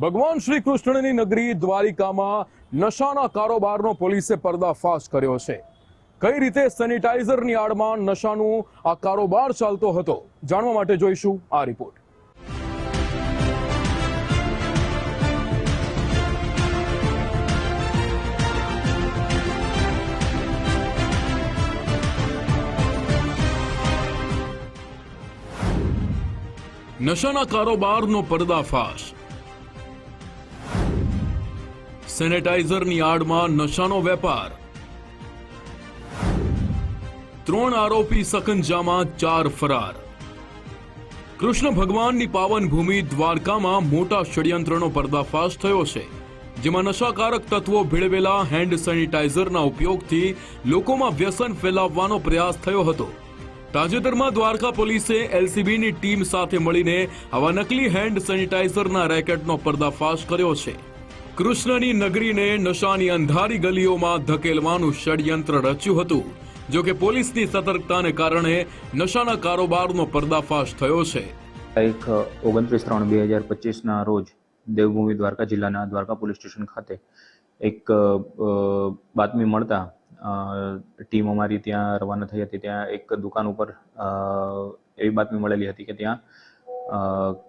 ભગવાન શ્રી કૃષ્ણની નગરી દ્વારિકામાં નશાના કારોબારનો પોલીસે પર્દાફાશ કર્યો છે. કઈ રીતે સેનિટાઈઝરની આડમાં નશાનું આ કારોબાર ચાલતો હતો, જાણવા માટે જોઈશું આ રિપોર્ટ. નશાના કારોબારનો પર્દાફાશ. સેનેટાઈઝરની આડમાં નશાનો વેપાર. ત્રણ આરોપી સકંજામાં ચાર ફરાર. કૃષ્ણ ભગવાનની પાવન ભૂમિ દ્વારકામાં મોટા ષડયંત્રનો પર્દાફાશ થયો છે, જેમાં નશાકારક તત્વો ભેળવેલા હેન્ડ સેનિટાઈઝરના ઉપયોગથી લોકોમાં વ્યસન ફેલાવવાનો પ્રયાસ થયો હતો. તાજેતરમાં દ્વારકા પોલીસે એલસીબીની ટીમ સાથે મળીને આવા નકલી હેન્ડ સેનિટાઈઝરના રેકેટનો પર્દાફાશ કર્યો છે. કૃષ્ણની નગરીને નશાની અંધારી ગલીઓમાં ધકેલવાનું ષડયંત્ર રચ્યું હતું, જો કે પોલીસની સતર્કતાને કારણે નશાના કારોબારનો પર્દાફાશ થયો છે. તારીખ ઓગણત્રીસ ત્રણ બે હજાર પચીસના રોજ દેવભૂમિ દ્વારકા જિલ્લાના દ્વારકા પોલીસ સ્ટેશન ખાતે એક બાતમી મળતા ટીમ અમારી ત્યાં રવાના થઈ હતી. ત્યાં એક દુકાન ઉપર એવી બાતમી મળેલી હતી કે ત્યાં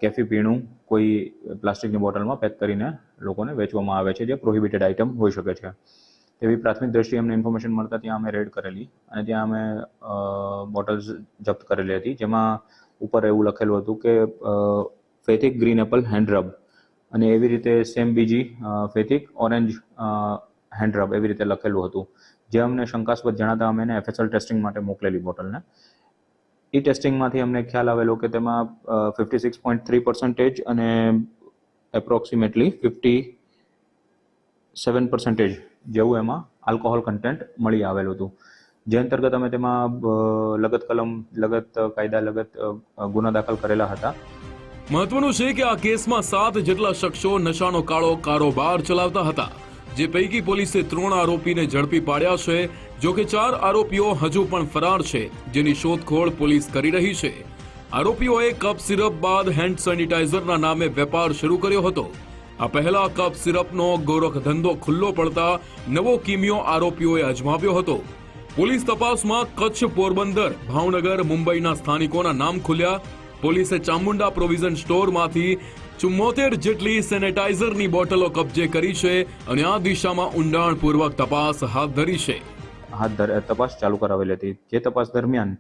કેફી પીણું કોઈ પ્લાસ્ટિકની બોટલમાં પેક કરીને લોકોને વેચવામાં આવે છે, જે પ્રોહિબિટેડ આઇટમ હોઈ શકે છે. તેવી પ્રાથમિક દ્રષ્ટિએ અમને ઇન્ફોર્મેશન મળતા ત્યાં અમે રેડ કરેલી અને ત્યાં અમે બોટલ્સ જપ્ત કરેલી હતી, જેમાં ઉપર એવું લખેલું હતું કે ફેથિક ગ્રીન એપલ હેન્ડ અને એવી રીતે સેમ બીજી ફેથિક ઓરેન્જ હેન્ડ રબ એવી રીતે લખેલું હતું. જે અમને શંકાસ્પદ જણાતા અમે એને એફએસએલ ટેસ્ટિંગ માટે મોકલેલી બોટલને. એ ટેસ્ટિંગમાંથી અમને ખ્યાલ આવેલો કે તેમાં fifty six point three percentage અને એપ્રોક્સિમેટલી ફિફ્ટી સેવન પર્સન્ટેજ જેવું એમાં આલ્કોહોલ કન્ટેન્ટ મળી આવેલું હતું. જે અંતર્ગત અમે તેમાં લગત કલમ, લગત કાયદા, લગત ગુના દાખલ કરેલા હતા. મહત્વનું છે કે આ કેસમાં સાત જેટલા શખ્સો નશાનો કાળો કારોબાર ચલાવતા હતા, જે પૈકી પોલીસે ત્રણ આરોપીને ઝડપી પાડ્યા છે. જો કે ચાર આરોપીઓ હજુ પણ ફરાર છે, જેની શોધખોળ પોલીસ કરી રહી છે. આરોપીઓએ કપ સિરપ બાદ હેન્ડ સેનિટાઈઝરના નામે વેપાર શરૂ કર્યો હતો. આ પહેલા કપ સિરપનો ગોરખ ધંધો ખુલ્લો પડતા નવો કિમિયો આરોપીઓએ અજમાવ્યો હતો. પોલીસ તપાસમાં કચ્છ પોરબંદર, ભાવનગર, મુંબઈના સ્થાનિકોના નામ ખુલ્યા. પોલીસે ચામુંડા પ્રોવિઝન સ્ટોરમાંથી ચુમ્મોતેર જેટલી સેનેટાઈઝરની બોટલો કબજે કરી છે અને આ દિશામાં ઊંડાણપૂર્વક તપાસ હાથ ધરી છે. હાથ તપાસ ચાલુ કરાવેલી હતી. જે તપાસ દરમિયાન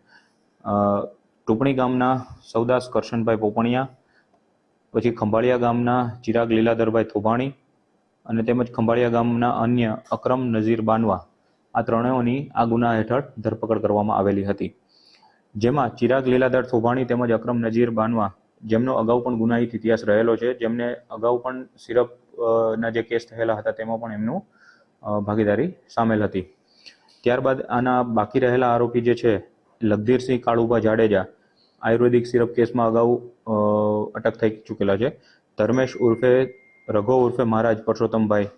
ટુપણી ગામના સૌદાસ કરશનભાઈ પોપણિયા, પછી ખંભાળિયા ગામના ચિરાગ લીલાધરભાઈ થોભાણી અને તેમજ ખંભાળિયા ગામના અન્ય અકરમ નઝીર બાનવા, આ ત્રણેયની આ ગુના હેઠળ ધરપકડ કરવામાં આવેલી હતી. જેમાં ચિરાગ લીલાધર થોભાણી તેમજ અકરમ નજીર બાનવા, જેમનો અગાઉ પણ ગુનાહિત ઇતિહાસ રહેલો છે, જેમને અગાઉ પણ સિરપ ના જે કેસ થયેલા હતા, તેમાં પણ એમનું ભાગીદારી સામેલ હતી. ત્યારબાદ આના બાકી રહેલા આરોપી જે છે, લગધીરસિંહ કાળુભા જાડેજા, આયુર્વેદિક સિરપ કેસમાં અગાઉ અટક થઈ ચૂકેલા છે. ધર્મેશ ઉર્ફે, રઘો ઉર્ફે મહારાજ પરસોત્તમભાઈ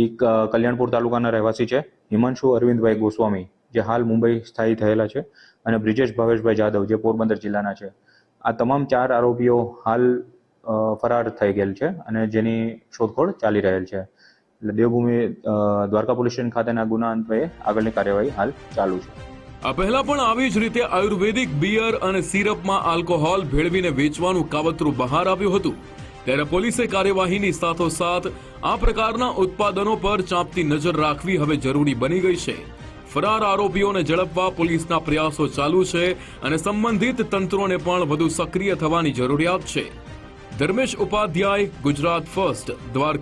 એ કલ્યાણપુર તાલુકાના રહેવાસી છે. હિમાંશુ અરવિંદભાઈ ગોસ્વામી, જે હાલ મુંબઈ સ્થાયી થયેલા છે, અને બ્રિજેશ ભાવેશભાઈ જાદવ, જે પોરબંદર જિલ્લાના છે. આ તમામ ચાર આરોપીઓ હાલ ફરાર થઈ ગયેલ છે અને જેની શોધખોળ ચાલી રહેલ છે. એટલે દેવભૂમિ દ્વારકા પોલીસ ખાતેના ગુના અન્વયે આગળની કાર્યવાહી હાલ ચાલુ છે. આ પહેલા પણ આવી જ રીતે આયુર્વેદિક બિયર અને સિરપમાં આલ્કોહોલ ભેળવીને વેચવાનું કાવતરું બહાર આવ્યું હતું. ત્યારે પોલીસે કાર્યવાહીની સાથોસાથ આ પ્રકારના ઉત્પાદનો પર ચાંપતી નજર રાખવી હવે જરૂરી બની ગઈ છે. ફરાર આરોપીઓને ઝડપવા પોલીસના પ્રયાસો ચાલુ છે અને સંબંધિત તંત્રોને પણ વધુ સક્રિય થવાની જરૂરિયાત છે. ધર્મેશ ઉપાધ્યાય, ગુજરાત ફર્સ્ટ, દ્વારકા.